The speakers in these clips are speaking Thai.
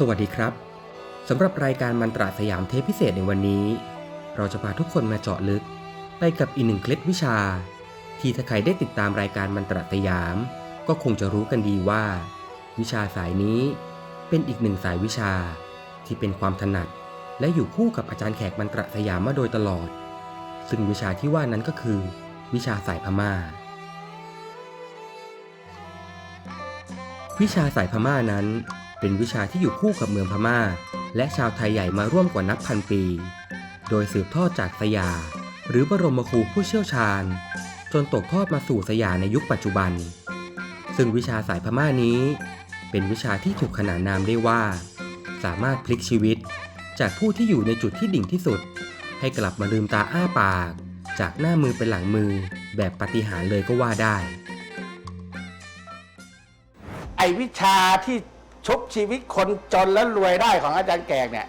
สวัสดีครับ สำหรับรายการมันตราสยามเทปพิเศษในวันนี้ เราจะพาทุกคนมาเจาะลึก ไปกับอีกหนึ่งเคล็ดวิชา ที่ถ้าใครได้ติดตามรายการมันตราสยาม ก็คงจะรู้กันดีว่า วิชาสายนี้เป็นอีกหนึ่งสายวิชา ที่เป็นความถนัด และอยู่คู่กับอาจารย์แขกมันตราสยามมาโดยตลอด ซึ่งวิชาที่ว่านั้นก็คือ วิชาสายพม่า วิชาสายพม่านั้น เป็นวิชาที่อยู่คู่กับเมืองพม่า และชาวไทยใหญ่มาร่วมกว่านับพันปี โดยสืบทอดจากสยา หรือบรมครูผู้เชี่ยวชาญ จนตกทอดมาสู่สยาในยุคปัจจุบัน ซึ่งวิชาสายพม่านี้ เป็นวิชาที่ถูกขนานนามได้ว่า สามารถพลิกชีวิต จากผู้ที่อยู่ในจุดที่ดิ่งที่สุด ให้กลับมาลืมตาอ้าปาก จากหน้ามือเป็นหลังมือแบบปฏิหารเลยก็ว่าได้ ไอวิชาที่ ชุบชีวิตคนจนแล้วรวยได้ของอาจารย์แกกเนี่ย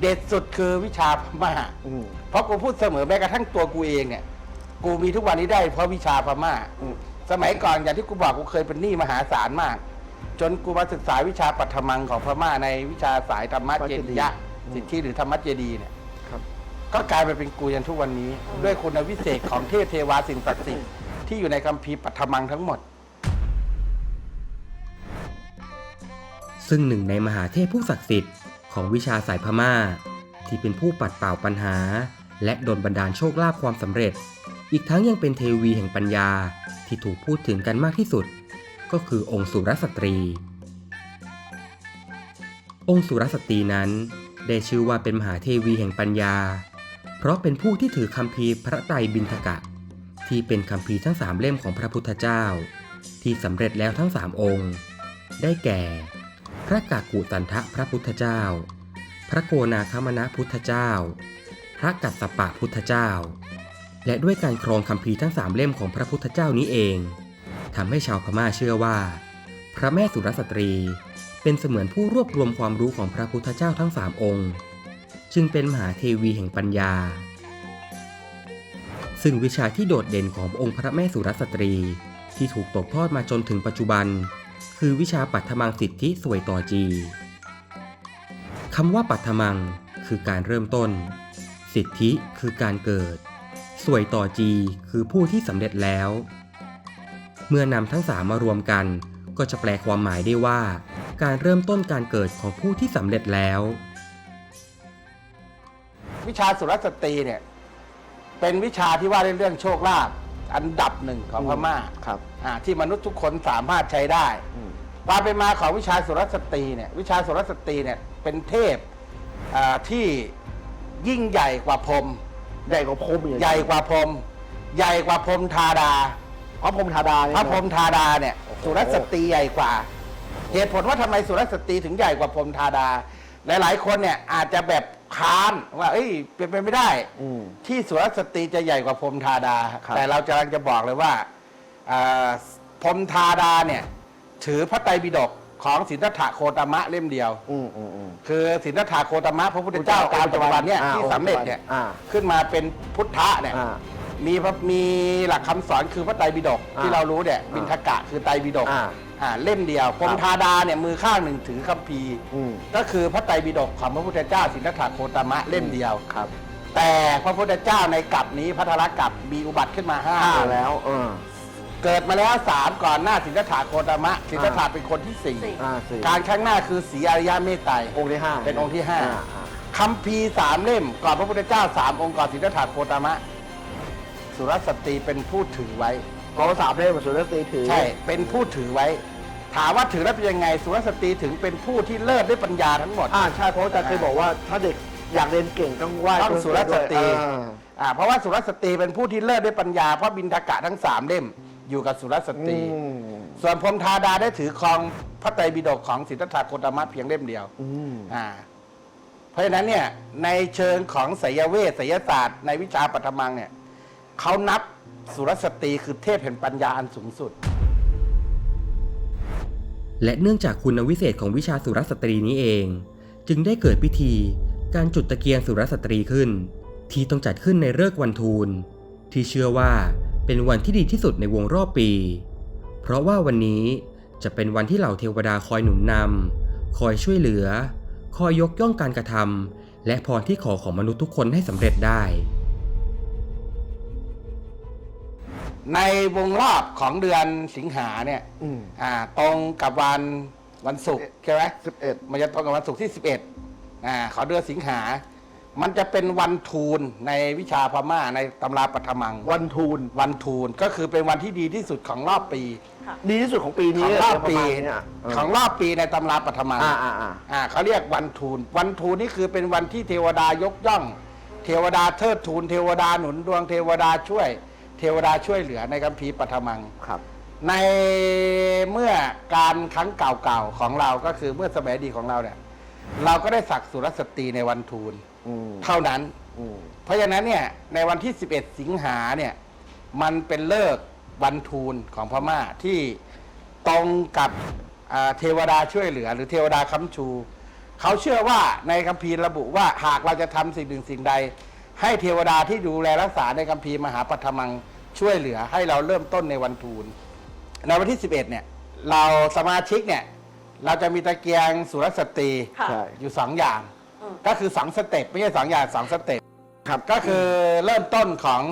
เด็ดสุดคือวิชาพม่า อืม เพราะกูพูดเสมอแม้กระทั่งตัวกูเองเนี่ย กูมีทุกวันนี้ได้เพราะวิชาพม่า อืม สมัยก่อนอย่างที่กูบอกกูเคยเป็นหนี้มหาศาลมาก จนกูมาศึกษาวิชาปัทมังของพม่าในวิชาสายธรรมะเจดียะสิทธิหรือธรรมะเจดีย์เนี่ย ครับ ก็กลายไปเป็นกูยันทุกวันนี้ ด้วยคุณวิเศษของเทพเทวาสิ่งศักดิ์สิทธิ์ที่อยู่ในคัมภีร์ปัทมังทั้งหมด ซึ่งหนึ่งในมหาเทพผู้ศักดิ์สิทธิ์ของวิชาสายพม่า ที่เป็นผู้ปัดเป่าปัญหา และดลบันดาลโชคลาภความสำเร็จ อีกทั้งยังเป็นเทวีแห่งปัญญาที่ถูกพูดถึงกันมากที่สุด ก็คือองค์สุรสตรี องค์สุรสตรีนั้น ได้ชื่อว่าเป็นมหาเทวีแห่งปัญญา เพราะเป็นผู้ที่ถือคัมภีพระไตรบิณฑกะ ที่เป็นคัมภีทั้งสามเล่มของพระพุทธเจ้า ที่สำเร็จแล้วทั้งสามองค์ ได้แก่ พระกากุตันทะพระพุทธเจ้า พระโกนาคมณะพุทธเจ้า พระกัสสปะพุทธเจ้า และด้วยการครองคัมภีร์ทั้งสามเล่มของพระพุทธเจ้านี้เองทำให้ชาวพม่าเชื่อว่า พระแม่สุรสตรี เป็นเสมือนผู้รวบรวมความรู้ของพระพุทธเจ้าทั้งสามองค์ จึงเป็นมหาเทวีแห่งปัญญา ซึ่งวิชาที่โดดเด่นขององค์พระแม่สุรสตรีที่ถูกตกทอดมาจนถึงปัจจุบัน คือวิชาปัทมังสิทธิสวยต่อจีคำว่าปัทมัง คือการเริ่มต้น สิทธิคือการเกิด สวยต่อจีคือผู้ที่สำเร็จแล้ว เมื่อนำทั้งสามมารวมกัน ก็จะแปลความหมายได้ว่า การเริ่มต้นการเกิดของผู้ที่สำเร็จแล้ว วิชาสุรสตรีเนี่ยเป็นวิชาที่ว่าเรื่องโชคลาภ อันดับหนึ่งของพม่าครับอ่าที่มนุษย์ทุกคนสามารถใช้ได้อืมความเป็นมาของวิชาสุรสตรีเนี่ยวิชาสุรสตรีเนี่ยเป็นเทพอ่าที่ยิ่งใหญ่กว่าพรหมใหญ่กว่าพรหมอีกใหญ่กว่าพรหมใหญ่กว่าพรหมธาดาพระพรหมธาดาเนี่ยพระพรหมธาดาเนี่ยโอ้โหสุรสตรีใหญ่กว่า เหตุผลว่าทำไมสุรสตรีถึงใหญ่กว่าพรหมธาดา หลาย ๆ คนเนี่ยอาจจะแบบ ค้านว่า เอ้ย เป็นไปไม่ได้ อืม ที่สุรสตรีจะใหญ่กว่าพรหมธาดา ครับแต่เรากำลังจะบอกเลยว่าอ่าพรหมธาดาเนี่ย ถือพระไตรปิฎกของสินธัตถะโคตมะเล่มเดียวอืมอืมอืม คือสินธัตถะโคตมะพระพุทธเจ้าพุทธเจ้าการปัจจุบันเนี่ยอ่าที่สำเร็จเนี่ยอ่า ขึ้นมาเป็นพุทธะเนี่ย อ่า มีพระมีหลักคำสอนคือพระไตรปิฎกอ่าที่เรารู้เนี่ยอ่าบิณฑกะคือไตรปิฎกอ่า อ่าเล่มเดียวพรหมครับธาดาเนี่ยมือข้างหนึ่งถือคัมภีร์อืม ก็คือพระไตรปิฎกของพระพุทธเจ้าสินธัตถะโคตมะเล่มเดียว ครับแต่พระพุทธเจ้าในกลับนี้พัทรกลับมีอุบัติขึ้นมาห้าห้าแล้ว เออ เกิดมาแล้วสามก่อนหน้าสินธัตถะโคตมะสินธัตถะเป็นคนที่สี่ อ่าสี่การข้างหน้าคือสีอริยเมตไตร องค์ที่ห้าเป็นองค์ที่ห้า อ่อ่คัมภีร์สามเล่มก่อนพระพุทธเจ้าสามองค์ก่อนสิทธัตถะโคตมะ สุรสตรีเป็นผู้ถือไว้กองสามเล่มสุรสตรีถือ ใช่เป็นผู้ถือไว้ ถามว่าถือแล้วเป็นยังไงสุรสตรีถึงเป็นผู้ที่เลิศด้วยปัญญาทั้งหมด อ่าใช่เพราะอาจารย์เคยบอกว่าถ้าเด็กอยากเรียนเก่งต้องไหว้ต้องสุรสตรีอ่า อ่าเพราะว่าสุรสตรีเป็นผู้ที่เลิศด้วยปัญญา เพราะบินทกะทั้งสามเล่มอยู่กับสุรสตรี อืม ส่วนพรหมธาดาได้ถือครองพระไตรปิฎกของสิทธัตถะโคตมะเพียงเล่มเดียว อืม อ่าเพราะฉะนั้นเนี่ยในเชิงของไสยเวทไสยศาสตร์ในวิชาปัทมังเนี่ยเขานับสุรสตรีคือเทพแห่งปัญญาอันสูงสุด และเนื่องจากคุณวิเศษของวิชาสุรสตรีนี้เอง จึงได้เกิดพิธีการจุดตะเกียงสุรสตรีขึ้น ที่ต้องจัดขึ้นในฤกษ์วันทูล ที่เชื่อว่าเป็นวันที่ดีที่สุดในวงรอบปี เพราะว่าวันนี้จะเป็นวันที่เหล่าเทวดาคอยหนุนนำคอยช่วยเหลือ คอยยกย่องการกระทำและพรที่ขอของมนุษย์ทุกคนให้สำเร็จได้ ในวงรอบของเดือนสิงหาเนี่ยอืม อ่าตรงกับวันวันศุกร์ใช่ไหมสิบเอ็ดมันจะตรงกับวันศุกร์ที่ 11อ่าขอเดือนสิงหา มันจะเป็นวันทูลในวิชาพม่าในตำราปัทมังวันทูลวันทูลก็คือเป็นวันที่ดีที่สุดของรอบปี ดีที่สุดของปีขนี้องรอบปีประมาณเนี่ยของรอบปีในตำราปัทมัง อ่าอ่าอ่า อ่าเขาเรียกวันทูล วันทูลนี่คือเป็นวันที่เทวดายกย่อง เทวดาเทิดทูนเทวดาหนุนดวงเทวดาช่วยเทวดาช่วยเหลือในคัมภีร์ปัทมัง ครับ ในเมื่อการครั้งเก่าๆของเราก็คือเมื่อสมัยอดีตของเราเนี่ย เราก็ได้สักสุรสตรีในวันทูลอืมเท่านั้น อืมเพราะฉะนั้นเนี่ยในวันที่ 11 สิงหาเนี่ยมันเป็นเลิกษ์วันทูลของพม่าที่ตรงกับอ่าเทวดาช่วยเหลือ หรือเทวดาค้ำชู เขาเชื่อว่าในคัมภีร์ระบุว่าหากเราจะทำสิ่งหนึ่งสิ่งใด ให้เทวดาที่ดูแลรักษาในคัมภีร์มหาปัทมัง ช่วยเหลือให้เราเริ่มต้นในวันทูลในวันที่ 11เนี่ยเราสมาชิกเนี่ยเราจะมีตะเกียงสุรสตรีค่ะใช่ อยู่สองอย่าง อืม ก็คือสองสเต็ปไม่ใช่สองอย่างสองสเต็ปครับก็คือเริ่มต้นของ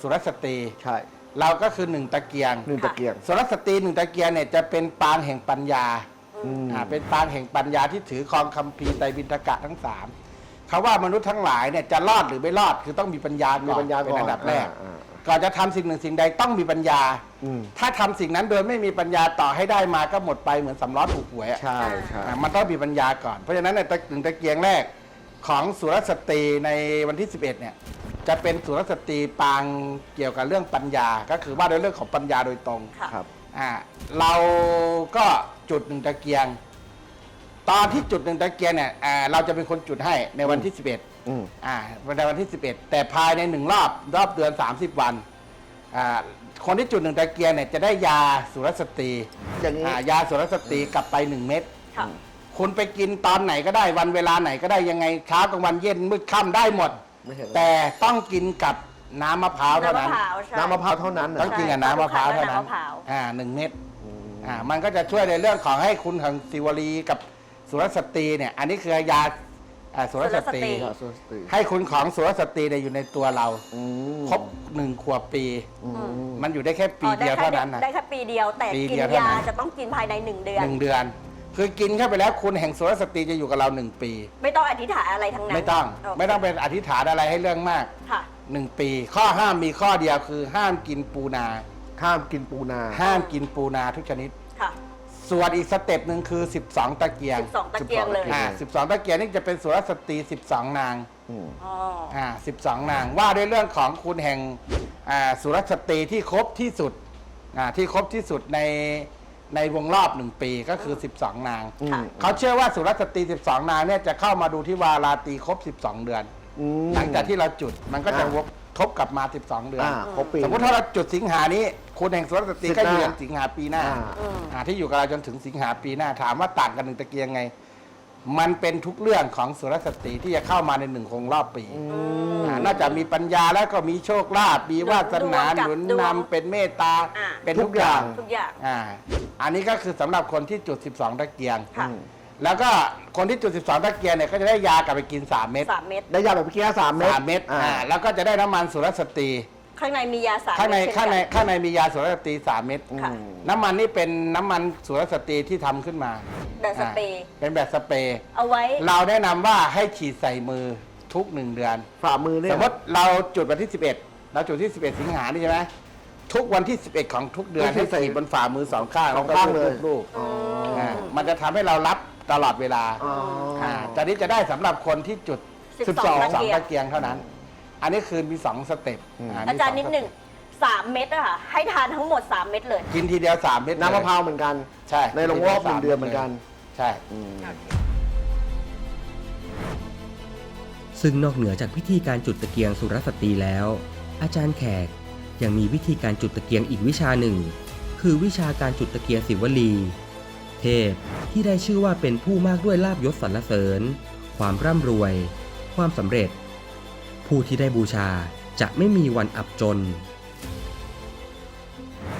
สุรสตรี ใช่เราก็คือหนึ่งตะเกียงหนึ่งตะเกียงสุรสตรีหนึ่งตะเกียงเนี่ยจะเป็นปางแห่งปัญญา อืม อ่าเป็นปางแห่งปัญญาที่ถือครองคัมภีร์ไตรบิณฑกะทั้งสามเขาว่ามนุษย์ทั้งหลายเนี่ยจะรอดหรือไม่รอดคือต้องมีปัญญามีก่อนปัญญาเป็นก่อนอันดับแรก อ่าอ่า ก่อนจะทำสิ่งหนึ่งสิ่งใดต้องมีปัญญา อืม ถ้าทำสิ่งนั้นโดยไม่มีปัญญาต่อให้ได้มาก็หมดไปเหมือนสำล้อถูกหวยอะ ใช่ใช่ อะมันต้องมีปัญญาก่อน เพราะฉะนั้นในตะถึงตะเกียงแรกของสุรสตรีในวันที่ 11เนี่ยจะเป็นสุรสตรีปางเกี่ยวกับเรื่องปัญญา ก็คือว่าในเรื่องของปัญญาโดยตรงค่ะ ครับ อ่าเราก็จุดหนึ่งตะเกียง ตอนที่จุดหนึ่งตะเกียงเนี่ยอ่าเราจะเป็นคนจุดให้ในวันที่ 11 อืม อ่าในวันที่ 11 แต่ภายในหนึ่งรอบรอบเดือน 30 วันอ่าคนที่จุดหนึ่งตะเกียงเนี่ยจะได้ยาสุรสตรีอย่างนี้ อ่ายาสุรสตรีกลับไปหนึ่งเม็ดค่ะคุณไปกินตอนไหนก็ได้วันเวลาไหนก็ได้ยังไงเช้ากลางวันเย็นมืดค่ำได้หมด ไม่เห็นแต่ต้องกินกับน้ำมะพร้าวเท่าน้ำมะนั้น พร้าวใช่ น้ำมะพร้าวเท่านั้นต้องนะกินกับน้ำมะพร้าวเท่านั้น น้ำมะพร้าว อ่าหนึ่งเม็ด อืม อ่า มันก็จะช่วยในเรื่องของให้คุณของสิวลีกับสุรสตรีเนี่ย อันนี้คือยา อ่าสุรสตรีสุรสตรียาสูบสตรีให้คุณของสุรสตรีเนี่ยอยู่ในตัวเรา อืมครบหนึ่งขวบปี อืม มันอยู่ได้แค่ปีอ๋อเดียวไแค่เท่านั้นนะ ได้แค่ปีเดียวแต่ปีกิเดีนยวเท่านั้นยาจะต้องกินภายในหนึ่งเดือนหนึ่งเดือน คือกินเข้าไปแล้วคุณแห่งสุรสตรีจะอยู่กับเราหนึ่งปี ไม่ต้องอธิษฐานอะไรทั้งนั้นไม่ต้องโเคไม่ต้องเป็นอธิษฐานอะไรให้เรื่องมากค่ะ หนึ่งปี ข้อห้ามมีข้อเดียวคือห้ามกินปูนา ข้ามกินปูนา ห้ามกินปูนาทุกชนิดค่ะ ส่วนอีกสเต็ปหนึ่งคือ 12 ตะเกียงสิบสองตะเกียงเลยอ่า12 ตะเกียงนี่จะเป็นสุรสตรี 12 นางอืมอ๋ออ่า12 นาง ว่าด้วยเรื่องของคุณแห่งอ่าสุรสตรีที่ครบที่สุดอ่าที่ครบที่สุดในในวงรอบหนึ่งปีก็คือ 12 นาง อืมเขาเชื่อว่าสุรสตรี 12 นางเนี่ยจะเข้ามาดูที่วาราตรีครบ 12 เดือน อืมหลังจากที่เราจุดมันก็จะอ่าวกทบกลับมา 12 เดือน อ่าครบปี สมมติถ้าเราจุดสิงหานี้ คุณแห่งสุรสตรีก็อยู่สิบหน้ายันสิงหาปีหน้าอ่าอืมอ่าที่อยู่กับเราจนถึงสิงหาปีหน้า ถามว่าต่างกันหนึ่งตะเกียงไง มันเป็นทุกเรื่องของสุรสตรีที่จะเข้ามาในหนึ่งคงรอบปีอืมอ่านอกจากมีปัญญาแล้วก็มีโชคลาภมีวาสนาหดวงกับนุนดวงนำเป็นเมตตาอ่า เป็นทุกอย่าง ทุกอย่าง อ่า อันนี้ก็คือสำหรับคนที่จุด 12 ตะเกียง ค่ะ แล้วก็คนที่จุด 12 ตะเกียงเนี่ยก็จะได้ยากลับไปกิน 3 เม็ดสามเม็ด ได้ยาแบบเมื่อกี้สามเม็ดสามเม็ดอ่าอ่า แล้วก็จะได้น้ำมันสุรสตรี ข้างในมียาสามข้างในเม็ดเช่ข้างในกั ข้างในมียาสุรสตรีสามเม็ดค่ะอืมน้ำมันนี่เป็นน้ำมันสุรสตรีที่ทำขึ้นมาแบบสเปรย์ อ่าเป็นแบบสเปรย์ เอาไว้ เราแนะนำว่าให้ฉีดใส่มือทุกหนึ่งเดือน ฝ่ามือเนี่ยสมมติเราจุดวันที่ 11 เราจุดที่ 11 สิงหานี่ใช่ไหมทุกวันที่ 11 ของทุกเดือนให้ใส่บนฝ่ามือสองข้างสแล้อวงก็ข้างเลยรูปๆอ๋อๆอ่ามันจะทำให้เรารับตลอดเวลาอ๋ออ่าแต่นี้จะได้สำหรับคนที่จุด 12สองตะเกียงตะเกียงเท่านั้น อันนี้คือมีสองสเต็ปอืมมีอาจารย์สนิดหนึ่งสามเม็ดอะค่ะให้ทานทั้งหมดสามเม็ดเลย กินทีเดียวสามเม็ดน้ำมะพร้าวเหมือนกัน ใช่ในโรงรอบหนึ่งเดือนเหมือนกัน ใช่อืมซึ่งนอกเหนือจากพิธีการจุดตะเกียงสุรสตรีแล้ว อาจารย์แขกยังมีวิธีการจุดตะเกียงอีกวิชาหนึ่ง คือวิชาการจุดตะเกียงสิวลี เทพที่ได้ชื่อว่าเป็นผู้มากด้วยลาบยศสรรเสริญ ความร่ำรวย ความสำเร็จ ผู้ที่ได้บูชาจะไม่มีวันอับจน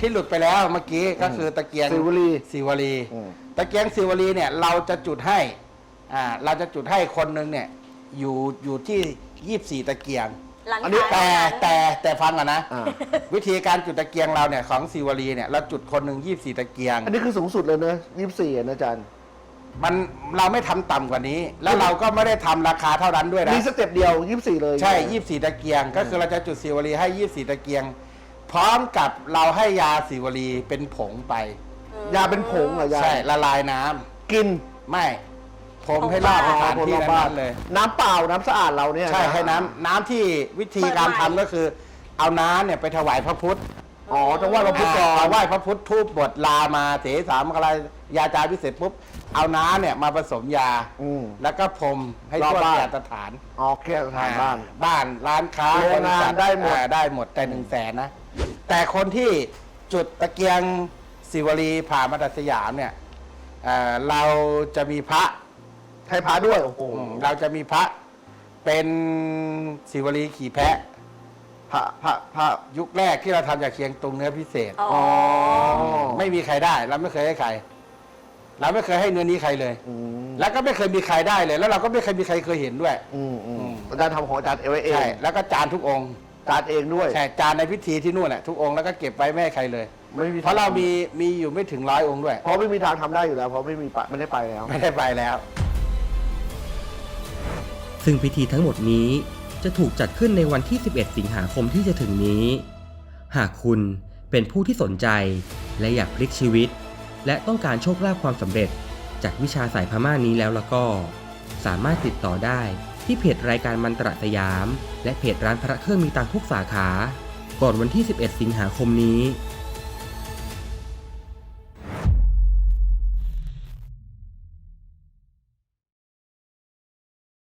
ที่หลุดไปแล้วเมื่อกี้ก็คือตะเกียงสิวลีสิวลีอืม ตะเกียงสิวลีเนี่ยเราจะจุดให้อ่าเราจะจุดให้คนหนึ่งเนี่ยอยู่อยู่ที่ยี่สี่ตะเกียง หลังอันนี้ ขายแต่เท่านั้นแต่แต่ฟังก่อนนะ อ่าวิธีการจุดตะเกียงเราเนี่ยของสิวลีเนี่ยเราจุดคนหนึ่งยี่สี่ตะเกียง อันนี้คือสูงสุดเลยนะยี่สิบสี่นะอาจารย์ มันเราไม่ทำต่ำกว่านี้ แล้วเราก็ไม่ได้ทำราคาเท่านั้นด้วยนะ มีสเต็ปเดียวยี่สิบสี่เลยใช่ยี่สี่ตะเกียง ก็คือเราจะจุดสิวลีให้ยี่สี่ตะเกียง พร้อมกับเราให้ยาสิวลีเป็นผงไป ยาเป็นผงเหรอยาใช่ ละลายน้ำกินไม่ผมให้รอบสถานที่นั้นๆเลย น้ำเปล่าน้ำสะอาดเราเนี่ยใช่นะให้น้ำน้ำที่วิธีการทำก็คือ เอาน้ำเนี่ยไปถวายพระพุทธ อ๋อต้องว่าเราพุทธก่อน อ่าไหว้พระพุทธทูบบทลามาเสสามอะไรยาจาพิเศษปุ๊บ เอาน้ำเนี่ยมาผสมยา อืม แล้วก็พรมให้รอบทั่วบ้านแก่สถานอ๋อแค่สถานบ้าน อ่บ้านร้านค้าโรงงานบษัทได้หมด อ่าได้หมดแต่หนึ่งแสนนะ แต่คนที่จุดตะเกียงสิวลีผ่ามาตัดสยามเนี่ยเอ่อเราจะมีพระ ไทยพาด้วยโอ้โหอืมเราจะมีพระเป็นสิวลีขี่แพะ พระพระพระยุคแรกที่เราทำจากเชียงตุงเนื้อพิเศษ อ๋อ ไม่มีใครได้เราไม่เคยให้ใคร เราไม่เคยให้เนื้อนี้ใครเลย อืมแล้วก็ไม่เคยมีใครได้เลย แล้วเราก็ไม่เคยมีใครเคยเห็นด้วย อืมอือืมมอาจารย์ทำของอาจารย์เอาไว้เองใช่แล้วก็จานทุกองค์จานเองด้วย ใช่จานในพิธีที่นู่นแหละทุกองค์แล้วก็เก็บไว้ไม่ให้ใครเลย ไม่มีเพราะเรามีมีอยู่ไม่ถึงร้อยองค์ด้วย เพราะไม่มีทางทำได้อยู่แล้ว เพราะไม่มีปะไม่ได้ไปแล้ว ไม่ได้ไปแล้ว ซึ่งพิธีทั้งหมดนี้จะถูกจัดขึ้นในวันที่ 11 สิงหาคมที่จะถึงนี้ หากคุณเป็นผู้ที่สนใจและอยากพลิกชีวิต และต้องการโชคลาภความสำเร็จ จากวิชาสายพม่านี้แล้วละก็ สามารถติดต่อได้ที่เพจรายการมันตระสยาม และเพจร้านพระเครื่องมีตังทุกสาขา ก่อนวันที่ 11 สิงหาคมนี้